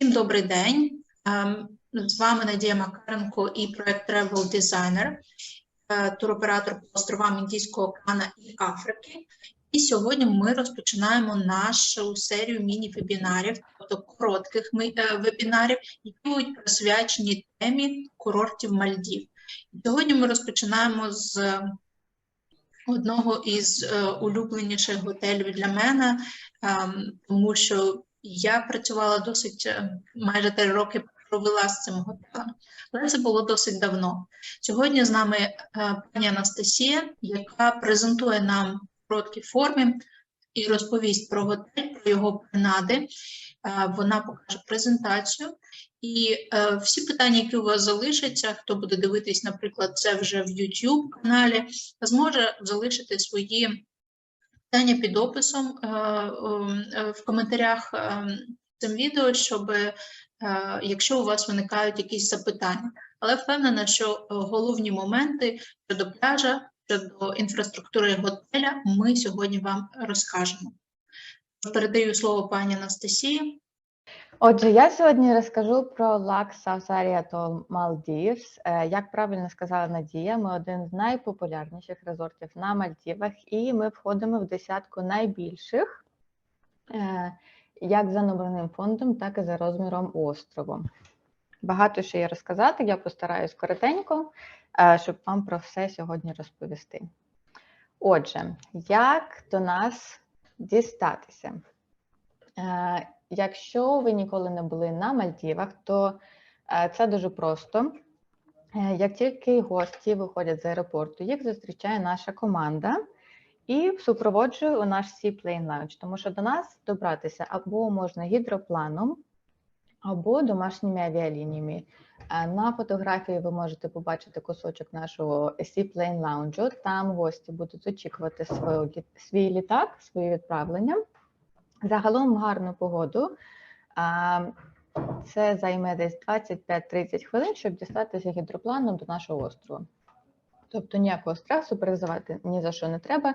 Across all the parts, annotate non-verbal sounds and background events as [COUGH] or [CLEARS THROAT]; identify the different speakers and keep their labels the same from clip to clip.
Speaker 1: Всім добрий день. Ем, З вами Надія Макаренко і проект Travel Designer, е, туроператор по островам Індійського океану і Африки. І сьогодні ми розпочинаємо нашу серію міні-вебінарів, тобто коротких е, вебінарів, які будуть присвячені темі курортів Мальдів. Сьогодні ми розпочинаємо з одного із е, улюбленіших готелів для мене, ем, тому що я працювала досить е, майже три роки провела з цим готелем, але це було досить давно. Сьогодні з нами е, пані Анастасія, яка презентує нам в короткій формі і розповість про готель, про його принади. Е, Вона покаже презентацію. І всі питання, які у вас залишаться, хто буде дивитись, наприклад, це вже в YouTube каналі, зможе залишити свої питання під описом е, е, в коментарях е, цим відео, щоб е, якщо у вас виникають якісь запитання. Але впевнена, що головні моменти щодо пляжа, щодо інфраструктури готеля, ми сьогодні вам розкажемо. Передаю слово пані Анастасії.
Speaker 2: Отже, я сьогодні розкажу про Lux South Atoll Maldives. Е, Як правильно сказала Надія, ми один з найпопулярніших резортів на Мальдівах, і ми входимо в десятку найбільших е, як за номерним фондом, так і за розміром острову. Багато що є розказати, я постараюсь коротенько, е, щоб вам про все сьогодні розповісти. Отже, як до нас дістатися? Якщо ви ніколи не були на Мальдівах, то е, це дуже просто. Е, Як тільки гості виходять з аеропорту, їх зустрічає наша команда і супроводжує у наш Seaplane Lounge, тому що до нас добратися або можна гідропланом, або домашніми авіалініями. Е, На фотографії ви можете побачити кусочок нашого Seaplane Lounge. Там гості будуть очікувати свій літак, своє відправлення. Загалом гарну погоду. Це займе десь 25-30 хвилин, щоб дістатися гідропланом до нашого острову. Тобто ніякого стресу переживати ні за що не треба.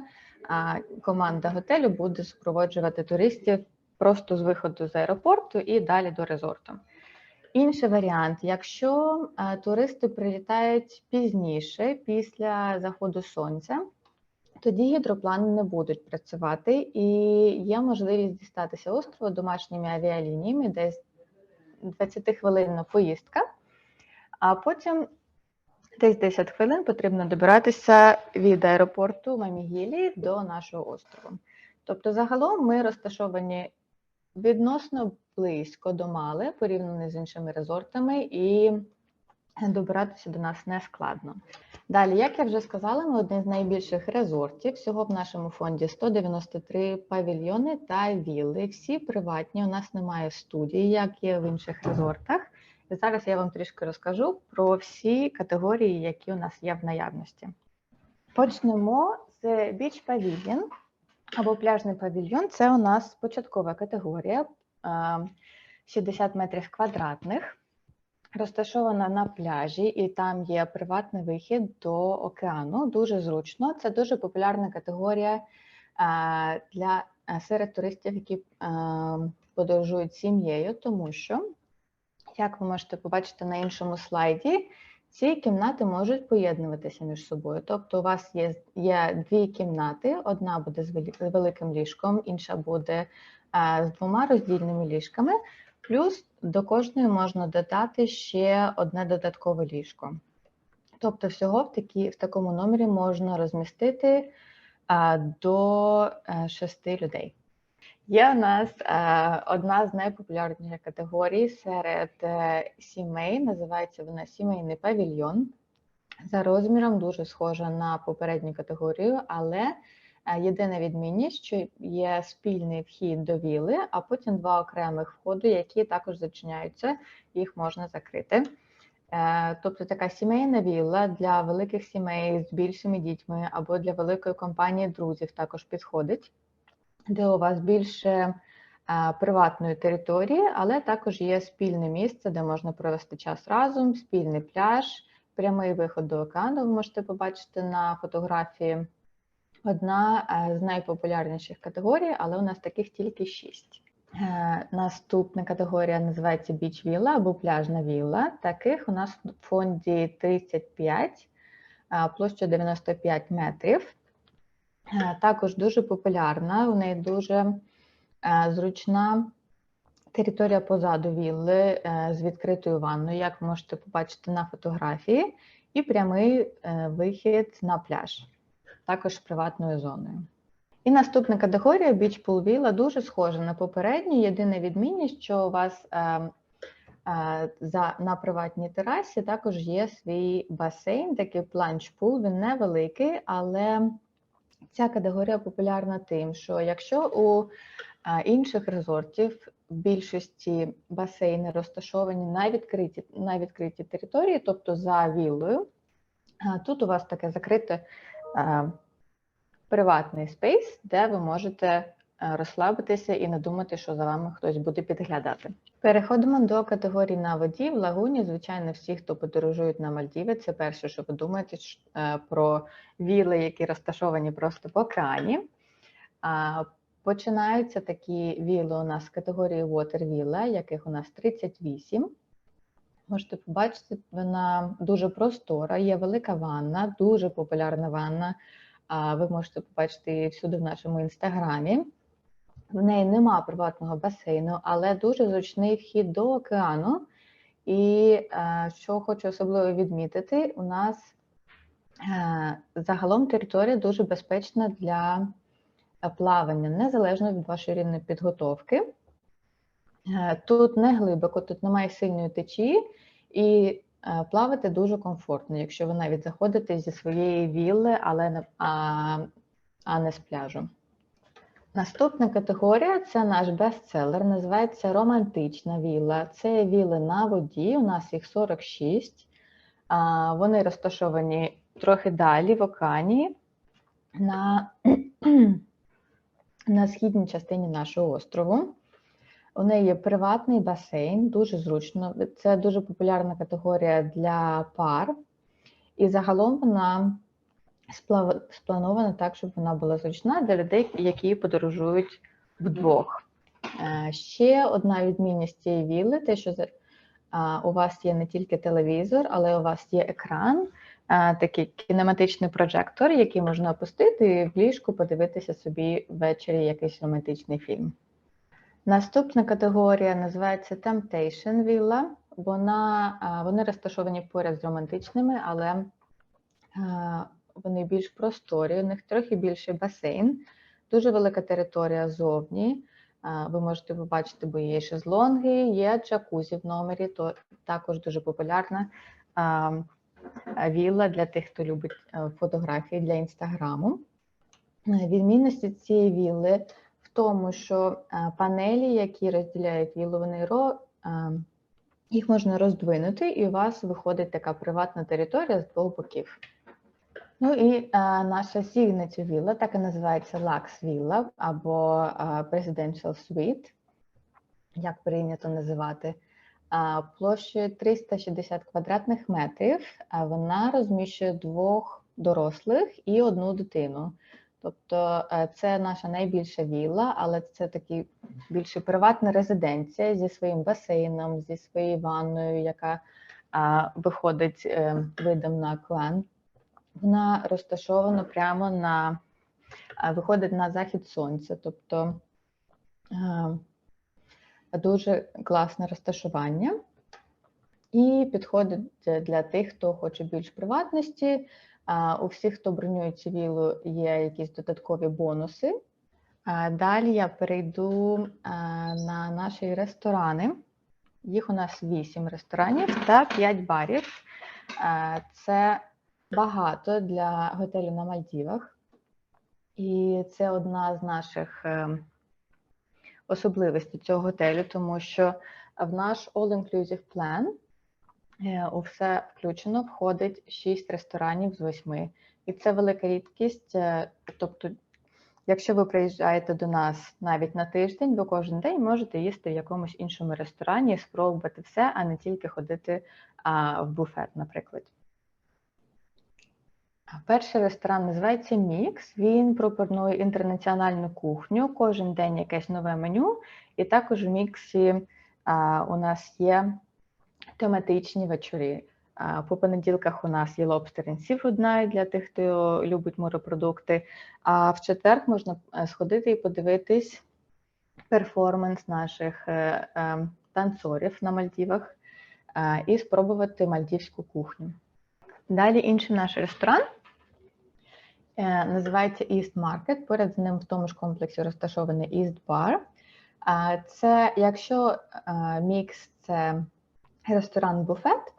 Speaker 2: А команда готелю буде супроводжувати туристів просто з виходу з аеропорту і далі до резорту. Інший варіант, якщо туристи прилітають пізніше, після заходу сонця, тоді гідроплани не будуть працювати, і є можливість дістатися острова домашніми авіалініями, десь 20-хвилинна поїздка, а потім десь 10 хвилин потрібно добиратися від аеропорту Мамігілі до нашого острову. Тобто, загалом ми розташовані відносно близько до Мали, порівняно з іншими резортами, і добиратися до нас не складно. Далі, як я вже сказала, ми один з найбільших резортів. Всього в нашому фонді 193 павільйони та вілли. Всі приватні. У нас немає студії, як є в інших резортах. І зараз я вам трішки розкажу про всі категорії, які у нас є в наявності. Почнемо з Beach Pavilion або пляжний павільйон. Це у нас початкова категорія е, 60 метрів квадратних розташована на пляжі, і там є приватний вихід до океану. Дуже зручно. Це дуже популярна категорія а, для а, серед туристів, які а, подорожують сім'єю, тому що, як ви можете побачити на іншому слайді, ці кімнати можуть поєднуватися між собою. Тобто, у вас є, є дві кімнати: одна буде з великим ліжком, інша буде з двома роздільними ліжками. Плюс до кожної можна додати ще одне додаткове ліжко. Тобто, всього в, такі, в такому номері можна розмістити а, до е, шести людей. Є у нас е, одна з найпопулярніших категорій серед е, сімей, називається вона сімейний павільйон. За розміром дуже схожа на попередню категорію, але Єдина відмінність, що є спільний вхід до віли, а потім два окремих входи, які також зачиняються, їх можна закрити. Е, Тобто така сімейна вілла для великих сімей з більшими дітьми або для великої компанії друзів також підходить, де у вас більше е, приватної території, але також є спільне місце, де можна провести час разом, спільний пляж, прямий виход до океану. Ви можете побачити на фотографії одна е, з найпопулярніших категорій, але у нас таких тільки шість. Е, Наступна категорія називається Beach Villa або пляжна вілла. Таких у нас в фонді 35, площа 95 метрів. Е, Також дуже популярна, у неї дуже е, зручна територія позаду вілли е, з відкритою ванною, як можете побачити на фотографії, і прямий е, вихід на пляж, також приватною зоною. І наступна категорія Beach Pool дуже схожа на попередню. Єдина відмінність, що у вас е, е, за, на приватній терасі також є свій басейн, такий планч пул. Він невеликий, але ця категорія популярна тим, що якщо у е, інших резортів в більшості басейни розташовані на відкритій, на відкритій території, тобто за віллою, а тут у вас таке закрите е, приватний спейс, де ви можете е, розслабитися і не думати, що за вами хтось буде підглядати. Переходимо до категорії на воді. В лагуні, звичайно, всі, хто подорожують на Мальдіви, це перше, що ви думаєте е, про віли, які розташовані просто по крані. Починаються такі віли у нас з категорії Water Villa, яких у нас 38. Можете побачити, вона дуже простора, є велика ванна, дуже популярна ванна. Ви можете побачити її всюди в нашому інстаграмі. В неї нема приватного басейну, але дуже зручний вхід до океану. І е, що хочу особливо відмітити, у нас е, загалом територія дуже безпечна для е, плавання, незалежно від вашої рівня підготовки. Е, Тут не глибоко, тут немає сильної течії, і е, плавати дуже комфортно, якщо ви навіть заходите зі своєї вілли, але не, а, а не з пляжу. Наступна категорія це наш бестселер, називається романтична вілла. Це вілли на воді, у нас їх 46. А, Вони розташовані трохи далі в океані на, [CLEARS THROAT] на східній частині нашого острову. У неї є приватний басейн, дуже зручно. Це дуже популярна категорія для пар. І загалом вона спланована так, щоб вона була зручна для людей, які подорожують вдвох. Е, Ще одна відмінність цієї вілли, те, що у вас є не тільки телевізор, але у вас є екран, такий кінематичний прожектор, який можна опустити і в ліжку подивитися собі ввечері якийсь романтичний фільм. Наступна категорія називається Temptation Villa. Вона, вони розташовані поряд з романтичними, але вони більш просторі, у них трохи більший басейн, дуже велика територія зовні. Ви можете побачити, бо є шезлонги, є джакузі в номері, то також дуже популярна вілла для тих, хто любить е, фотографії для інстаграму. Е, Відмінності цієї вілли тому, що е, панелі, які розділяють вони ро, е, їх можна роздвинути, і у вас виходить така приватна територія з двох боків. Ну і е, наша signature вілла, так і називається Lux Villa або Presidential Suite, як прийнято називати. Площею 360 квадратних метрів. Вона розміщує двох дорослих і одну дитину. Тобто е, це наша найбільша вілла, але це такі більше приватна резиденція зі своїм басейном, зі своєю ванною, яка а, виходить е, видом на океан. Вона розташована прямо на а, виходить на захід сонця, тобто е, дуже класне розташування. І підходить для тих, хто хоче більш приватності. У всіх, хто бронює цю віллу, є якісь додаткові бонуси. Далі я перейду на наші ресторани. Їх у нас 8 ресторанів та 5 барів. Це багато для готелю на Мальдівах. І це одна з наших е, особливостей цього готелю, тому що в наш all-inclusive plan у все включено входить 6 ресторанів з 8. І це велика рідкість. е, Тобто, якщо ви приїжджаєте до нас навіть на тиждень, ви кожен день можете їсти в якомусь іншому ресторані, спробувати все, а не тільки ходити в буфет, наприклад. Перший ресторан називається Мікс. Він пропонує інтернаціональну кухню, кожен день якесь нове меню, І також в міксі у нас є тематичні вечори. А, По понеділках у нас є and Seafood Night для тих, хто любить морепродукти. А в четвер можна е, сходити і подивитись перформанс наших е, е, танцорів на Мальдівах і спробувати мальдівську кухню. Далі інший наш ресторан називається East Market. Поряд з ним в тому ж комплексі розташований East Bar. Це якщо мікс це ресторан-буфет,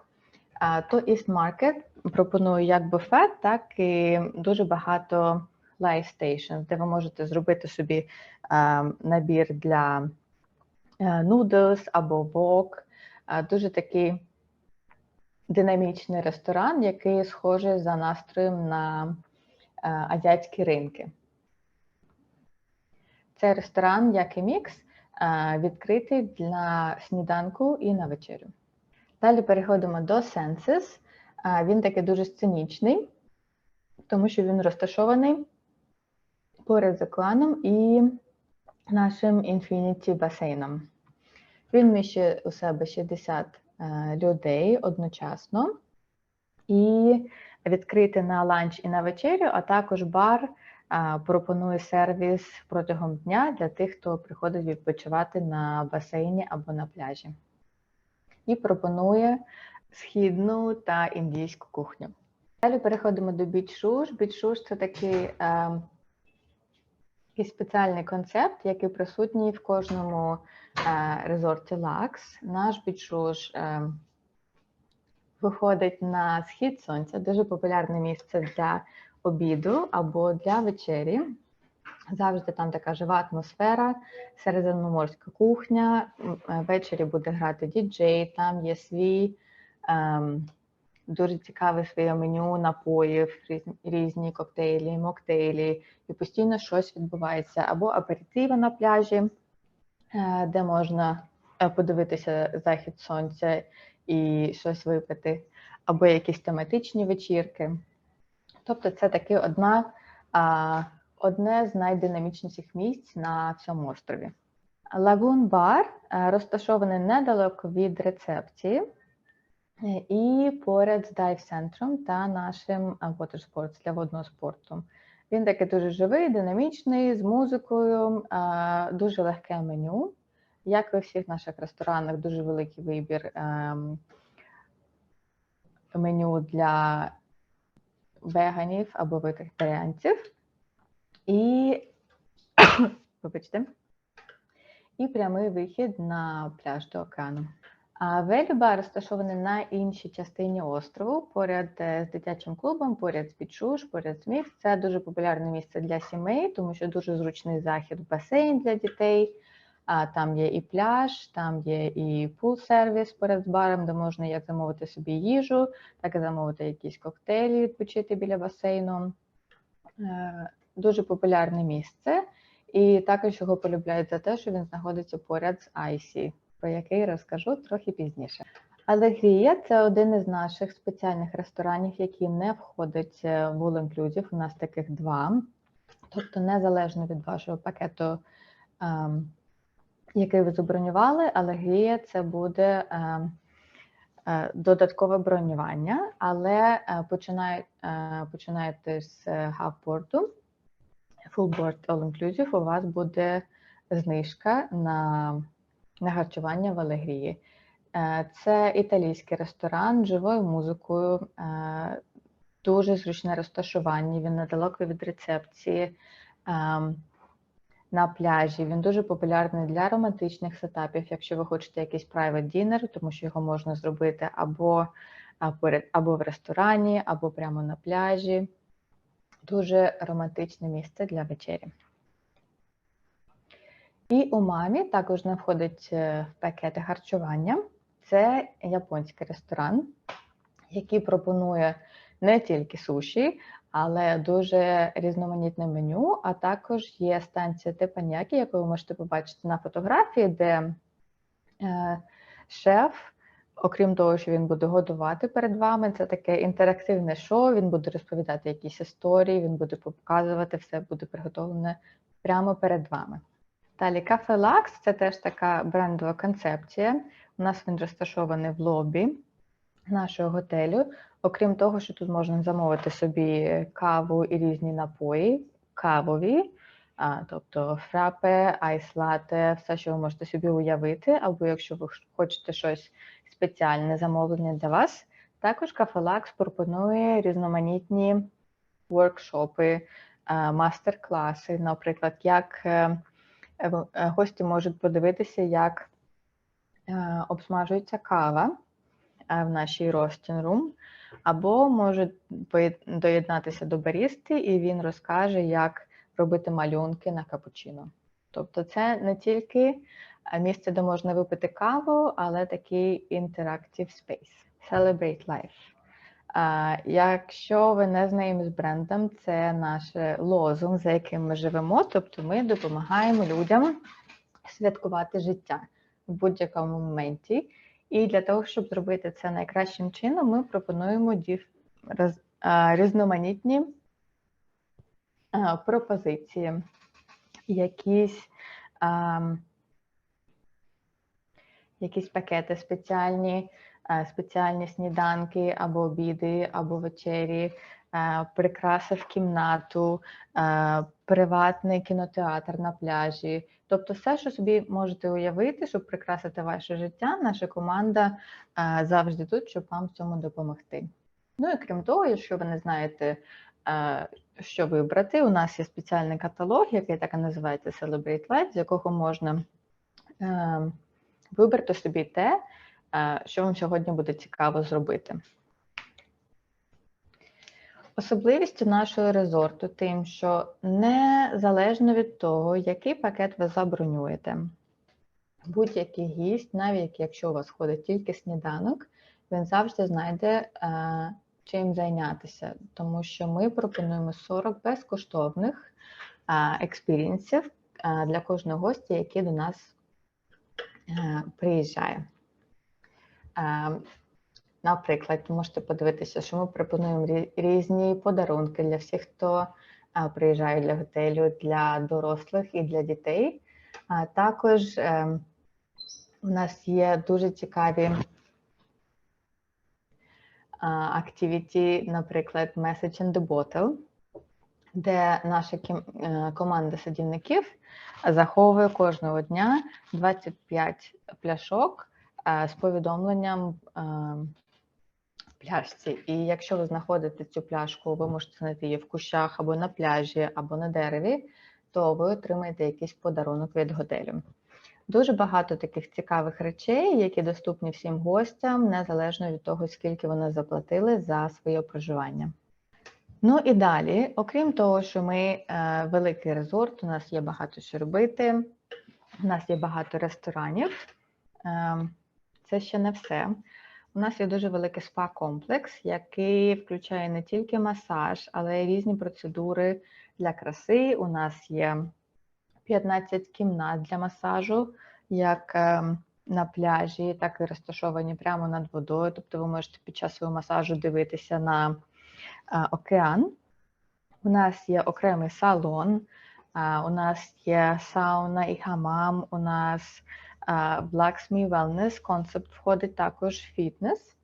Speaker 2: то East Market пропонує як буфет, так і дуже багато live stations, де ви можете зробити собі е, набір для е, noodles або. Е, Дуже такий динамічний ресторан, який схожий за настроєм на е, азіатські ринки. Цей ресторан, як і мікс, е, відкритий для сніданку і на вечерю. Далі переходимо до Senses. Він такий дуже сценічний, тому що він розташований поряд з океаном і нашим Infinity басейном. Він вміщує у себе 60 е, людей одночасно і відкритий на ланч і на вечерю, а також бар е, пропонує сервіс протягом дня для тих, хто приходить відпочивати на басейні або на пляжі. І пропонує східну та індійську кухню. Далі переходимо до. Beach Rouge – це такий е, такий спеціальний концепт, який присутній в кожному е, резорті Lux. Наш Rouge е, виходить на схід сонця, дуже популярне місце для обіду або для вечері. Завжди там така жива атмосфера, середземноморська кухня. е, Ввечері буде грати діджей, там є свій ем, дуже цікаве своє меню напоїв, різні, коктейлі, моктейлі, і постійно щось відбувається. Або аперитиви на пляжі, е, де можна е, подивитися захід сонця і щось випити, або якісь тематичні вечірки. Тобто, це таки одна, одне з найдинамічніших місць на цьому острові. Лагун Бар е, розташований недалеко від рецепції е, і поряд з дайв-центром та нашим е, для водного спорту. Він такий дуже живий, динамічний, з музикою, дуже легке меню. Як і у всіх наших ресторанах, дуже великий вибір ем, меню для веганів або вегетаріанців. І [COUGHS] вибачте, і прямий вихід на пляж до океану. А Веліба розташований на іншій частині острову, поряд е, з дитячим клубом, поряд з Бічуш, поряд з Міф. Це дуже популярне місце для сімей, тому що дуже зручний захід, басейн для дітей. А там є і пляж, там є і пул-сервіс поряд з баром, де можна як замовити собі їжу, так і замовити якісь коктейлі, відпочити біля басейну. Дуже популярне місце, і також його полюбляють за те, що він знаходиться поряд з Айсі, про який розкажу трохи пізніше. Алегрія це один із наших спеціальних ресторанів, який не входить е, в All Inclusive. У нас таких два. Тобто, незалежно від вашого пакету, ем, який ви забронювали, Алегрія це буде ем, е, додаткове бронювання, але е, починає, починаєте з хабборду, full board all inclusive, у вас буде знижка на, на харчування в Алегрії. Е, Це італійський ресторан з живою музикою, е, дуже зручне розташування. Він недалеко від рецепції ем, на пляжі. Він дуже популярний для романтичних сетапів. Якщо ви хочете якийсь private dinner, тому що його можна зробити або поряд, або в ресторані, або прямо на пляжі. Дуже романтичне місце для вечері. І у мамі також не входить е, в пакети харчування. Це японський ресторан, який пропонує не тільки суші, але дуже різноманітне меню. А також є станція тепанякі, яку ви можете побачити на фотографії, де е, шеф, окрім того, що він буде годувати перед вами, це таке інтерактивне шоу. Він буде розповідати якісь історії, він буде показувати, все буде приготовлене прямо перед вами. Далі кафе Лакс це теж така брендова концепція. У нас він розташований в лобі нашого готелю. Окрім того, що тут можна замовити собі каву і різні напої, кавові, а, тобто фрапе, айс-лате, все, що ви можете собі уявити, або якщо ви хочете щось спеціальне замовлення для вас. Також кафе Лакс пропонує різноманітні воркшопи, мастер-класи, наприклад, як е, е, е, гості можуть подивитися, як е, обсмажується кава е, в нашій roasting room, або можуть доєднатися до барісти, і він розкаже, як робити малюнки на капучино. Тобто, це не тільки е, місце, де можна випити каву, але такий interactive space. Celebrate life. А, Якщо ви не знайомі з брендом, це наш лозунг, за яким ми живемо. Тобто ми допомагаємо людям святкувати життя в будь-якому моменті. І для того, щоб зробити це найкращим чином, ми пропонуємо різноманітні пропозиції, якісь, якісь пакети спеціальні, спеціальні сніданки або обіди, або вечері, прикраси в кімнату, приватний кінотеатр на пляжі. Тобто, все, що собі можете уявити, щоб прикрасити ваше життя, наша команда завжди тут, щоб вам в цьому допомогти. Ну і крім того, якщо ви не знаєте, е, що вибрати, у нас є спеціальний каталог, який так і називається Celebrate Life, з якого можна е, вибрати собі те, е, що вам сьогодні буде цікаво зробити. Особливістю нашого резорту тим, що незалежно від того, який пакет ви забронюєте, будь-який гість, навіть якщо у вас ходить тільки сніданок, він завжди знайде е, чим зайнятися, тому що ми пропонуємо 40 безкоштовних е, експірієнсів е, для кожного гостя, який до нас е, приїжджає. Наприклад, можете подивитися, що ми пропонуємо різні подарунки для всіх, хто приїжджає для готелю, для дорослих і для дітей. Також е, у нас є дуже цікаві активіті, наприклад, Message in the Bottle, де наша е, команда садівників заховує кожного дня 25 пляшок е, з повідомленням е, в пляшці. І якщо ви знаходите цю пляшку, ви можете знайти її в кущах або на пляжі, або на дереві, то ви отримаєте якийсь подарунок від готелю. Дуже багато таких цікавих речей, які доступні всім гостям, незалежно від того, скільки вони заплатили за своє проживання. Ну і далі, окрім того, що ми е, великий резорт, у нас є багато що робити, у нас є багато ресторанів. Е, це ще не все. У нас є дуже великий спа-комплекс, який включає не тільки масаж, але й різні процедури для краси. У нас є 15 кімнат для масажу, як е, на пляжі, так і розташовані прямо над водою. Тобто ви можете під час свого масажу дивитися на е, океан. У нас є окремий салон, е, у нас є сауна і хамам, у нас е, Blacksmith Wellness концепт входить також фітнес.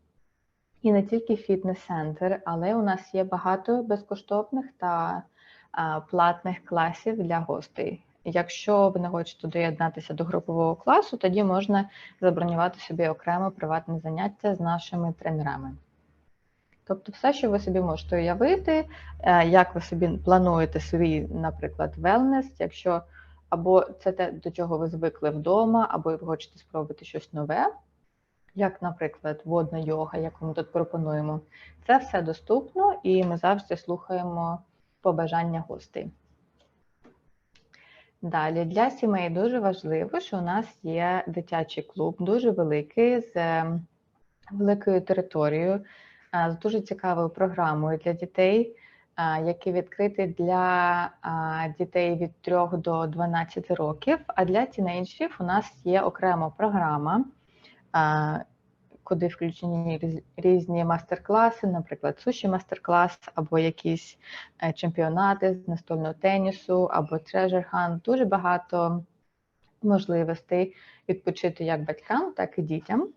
Speaker 2: І не тільки фітнес-центр, але у нас є багато безкоштовних та платних класів для гостей. Якщо ви не хочете доєднатися до групового класу, тоді можна забронювати собі окремо приватне заняття з нашими тренерами. Тобто, все, що ви собі можете уявити, е, як ви собі плануєте свій, наприклад, wellness, якщо або це те, до чого ви звикли вдома, або ви хочете спробувати щось нове, як, наприклад, водна йога, яку ми тут пропонуємо. Це все доступно і ми завжди слухаємо побажання гостей. Далі для сімей дуже важливо, що у нас є дитячий клуб, дуже великий, з е, великою територією, е, з дуже цікавою програмою для дітей, е, який відкритий для е, дітей від 3 до 12 років. А для тінейджерів у нас є окрема програма, куди включені різні мастер-класи, наприклад, суші мастер-клас, або якісь е, чемпіонати з настольного тенісу, або treasure hunt. Дуже багато можливостей відпочити як батькам, так і дітям.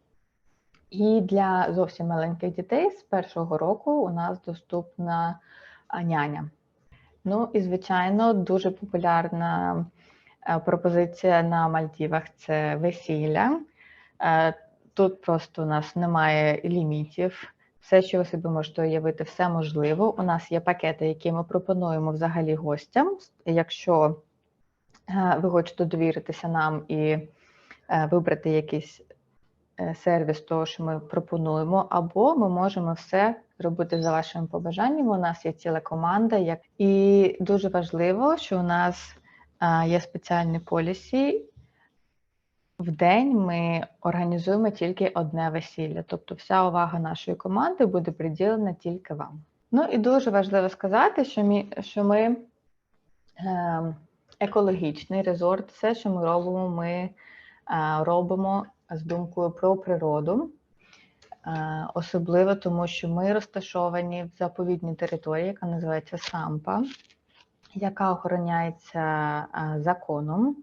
Speaker 2: І для зовсім маленьких дітей з першого року у нас доступна няня. Ну і звичайно, дуже популярна е, пропозиція на Мальдівах це весілля. Тут просто у нас немає лімітів. Все, що ви собі можете уявити, все можливо. У нас є пакети, які ми пропонуємо взагалі гостям. Якщо е, ви хочете довіритися нам і е, вибрати якийсь е, сервіс, того, що ми пропонуємо, або ми можемо все робити за вашими побажаннями. У нас є ціла команда, і дуже важливо, що у нас є спеціальні полісі. В день ми організуємо тільки одне весілля, тобто вся увага нашої команди буде приділена тільки вам. Ну і дуже важливо сказати, що ми, що ми е, екологічний резорт, все, що ми робимо, ми е, робимо з думкою про природу. Е, особливо тому, що ми розташовані в заповідній території, яка називається Сампа, яка охороняється е, законом.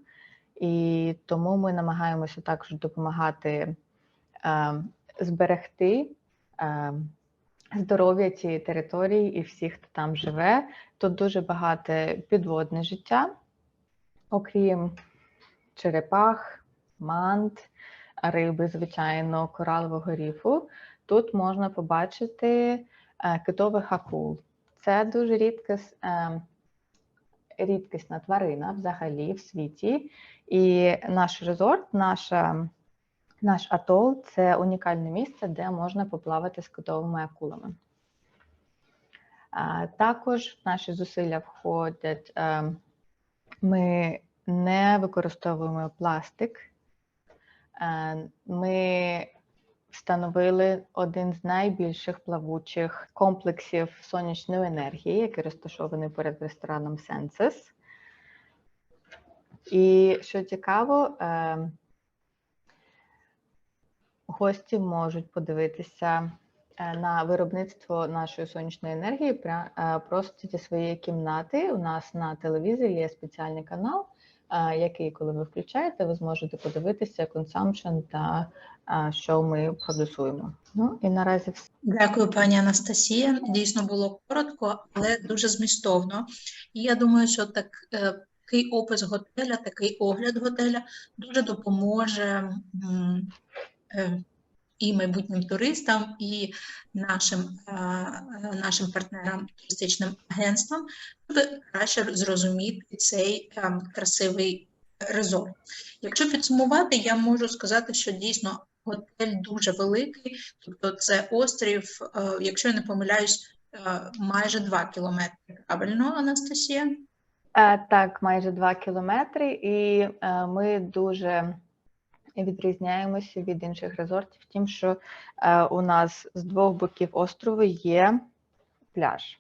Speaker 2: І тому ми намагаємося також допомагати е, зберегти е, здоров'я цієї території і всіх, хто там живе. Тут дуже багато підводне життя, окрім черепах, мант, риби, звичайно, коралового ріфу. Тут можна побачити е, китових акул. Це дуже рідкіс, е, рідкісна тварина взагалі в світі. І наш резорт, наша, наш атол це унікальне місце, де можна поплавати з китовими акулами. Також в наші зусилля входять, е, ми не використовуємо пластик. Е, Ми встановили один з найбільших плавучих комплексів сонячної енергії, який розташований перед рестораном Senses. І що цікаво, е, гості можуть подивитися е, на виробництво нашої сонячної енергії е, просто зі своєї кімнати. У нас на телевізорі є спеціальний канал, який, коли ви включаєте, ви зможете подивитися consumption та що ми продюсуємо. Ну і наразі все.
Speaker 1: Дякую, пані Анастасія. Дійсно було коротко, але дуже змістовно. І я думаю, що так, е, такий опис готеля, такий огляд готеля дуже допоможе е, і майбутнім туристам, і нашим, е, нашим партнерам, туристичним агентствам, щоб краще зрозуміти цей е, красивий резорт. Якщо підсумувати, я можу сказати, що дійсно готель дуже великий, тобто це острів, е, якщо я не помиляюсь, майже 2 кілометри. Правильно, Анастасія?
Speaker 2: Так, майже 2 кілометри, і ми дуже відрізняємося від інших резортів, тим, що е, у нас з двох боків острову є пляж.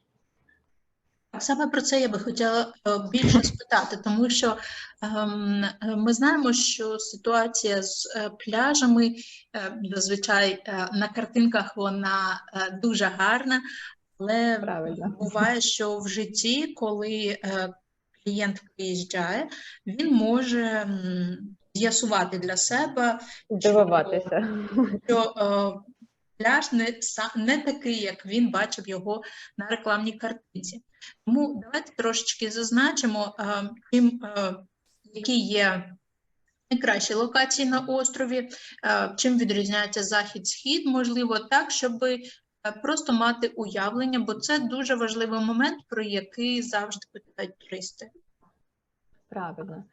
Speaker 1: Саме про це я би хотіла е, більше спитати, тому що ем, ми знаємо, що ситуація з е, пляжами зазвичай на картинках вона дуже гарна, але
Speaker 2: Правильно.
Speaker 1: буває, що в житті, коли клієнт приїжджає, він може з'ясувати для себе,
Speaker 2: Здивуватися.
Speaker 1: що е, пляж не, не такий, як він бачив його на рекламній картинці. Тому давайте трошечки зазначимо, е, чим, е, які є найкращі локації на острові, чим відрізняється захід-схід, можливо, так, щоб просто мати уявлення, бо це дуже важливий момент, про який завжди питають туристи.
Speaker 2: Правильно.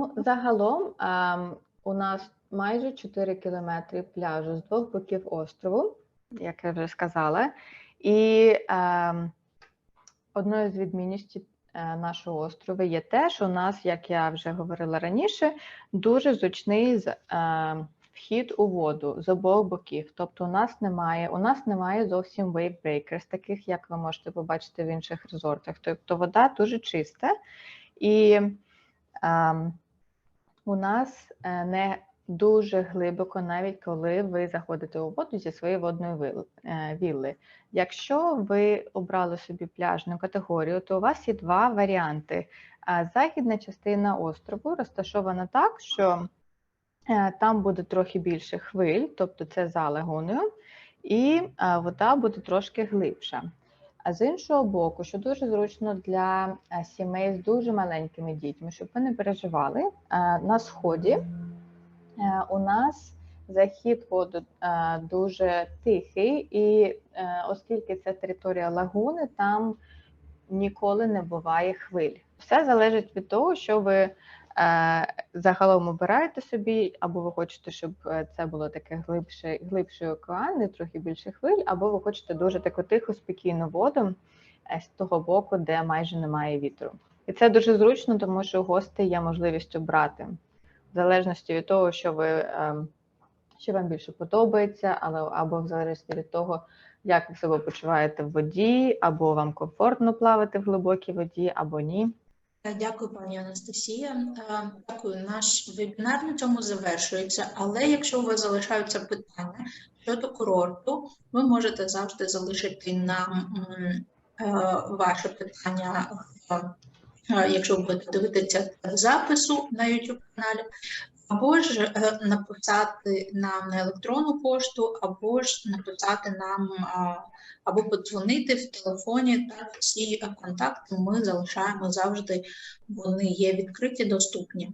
Speaker 2: Ну, загалом ем, у нас майже 4 кілометри пляжу з двох боків острову, як я вже сказала. І ем, одною з відмінностей нашого острову є те, що у нас, як я вже говорила раніше, дуже зручний ем, вхід у воду з обох боків. Тобто, у нас немає, у нас немає зовсім wave таких як ви можете побачити в інших резортах. Тобто вода дуже чиста і ем, у нас е, не, дуже глибоко, навіть коли ви заходите у воду зі своєї водної е, вілли. Якщо ви обрали собі пляжну категорію, то у вас є два варіанти. Західна частина острову розташована так, що е, там буде трохи більше хвиль, тобто це за лагуною, і вода буде трошки глибша. А з іншого боку, що дуже зручно для е, сімей з дуже маленькими дітьми, щоб ви не переживали, е, на сході е, у нас захід воду дуже тихий, і оскільки це територія лагуни, там ніколи не буває хвиль. Все залежить від того, що ви загалом обираєте собі, або ви хочете, щоб е, це було таке глибше, глибший океан, і трохи більше хвиль, або ви хочете дуже таку тиху, спокійну воду е, з того боку, де майже немає вітру. І це дуже зручно, тому що у гостей є можливість обрати в залежності від того, що ви е, що вам більше подобається, але або в залежності від того, як ви себе почуваєте в воді, або вам комфортно плавати в глибокій воді, або ні.
Speaker 1: Е, Дякую, пані Анастасія. Е, Дякую. Наш вебінар на цьому завершується. Але якщо у вас залишаються питання щодо курорту, ви можете завжди залишити нам е, ваше питання, якщо ви будете дивитися запису на YouTube каналі, або ж е, написати нам на електронну пошту, або ж написати нам або подзвонити в телефоні. Так, е, контакти ми залишаємо завжди, вони є відкриті, доступні.